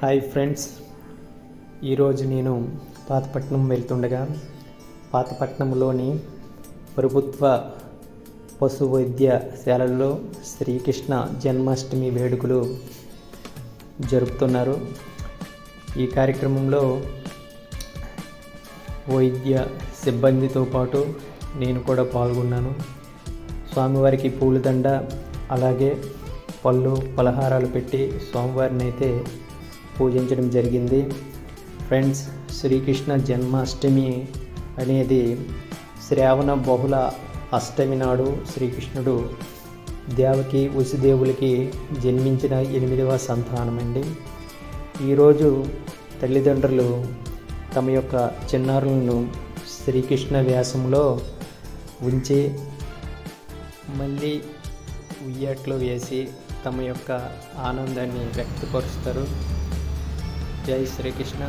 Hi friends. ఈరోజు నేను పాతపట్నం వెళ్తుండగా పాతపట్నంలోని ప్రభుత్వ పశు వైద్యశాలల్లో శ్రీకృష్ణ జన్మాష్టమి వేడుకలు జరుపుతున్నారు. ఈ కార్యక్రమంలో వైద్య సిబ్బందితో పాటు నేను కూడా పాల్గొన్నాను. స్వామివారికి పూలదండ అలాగే పళ్ళు పలహారాలు పెట్టి స్వామివారిని అయితే పూజించడం జరిగింది. ఫ్రెండ్స్ శ్రీకృష్ణ జన్మాష్టమి అనేది శ్రావణ బహుళ అష్టమి నాడు శ్రీకృష్ణుడు దేవకి ఉసిదేవులకి జన్మించిన ఎనిమిదవ సంతానమండి. ఈరోజు తల్లిదండ్రులు తమ యొక్క చిన్నారులను శ్రీకృష్ణ వ్యాసంలో ఉంచి మళ్ళీ ఉయ్యాట్లో వేసి తమ యొక్క ఆనందాన్ని వ్యక్తపరుస్తారు. జై శ్రీకృష్ణ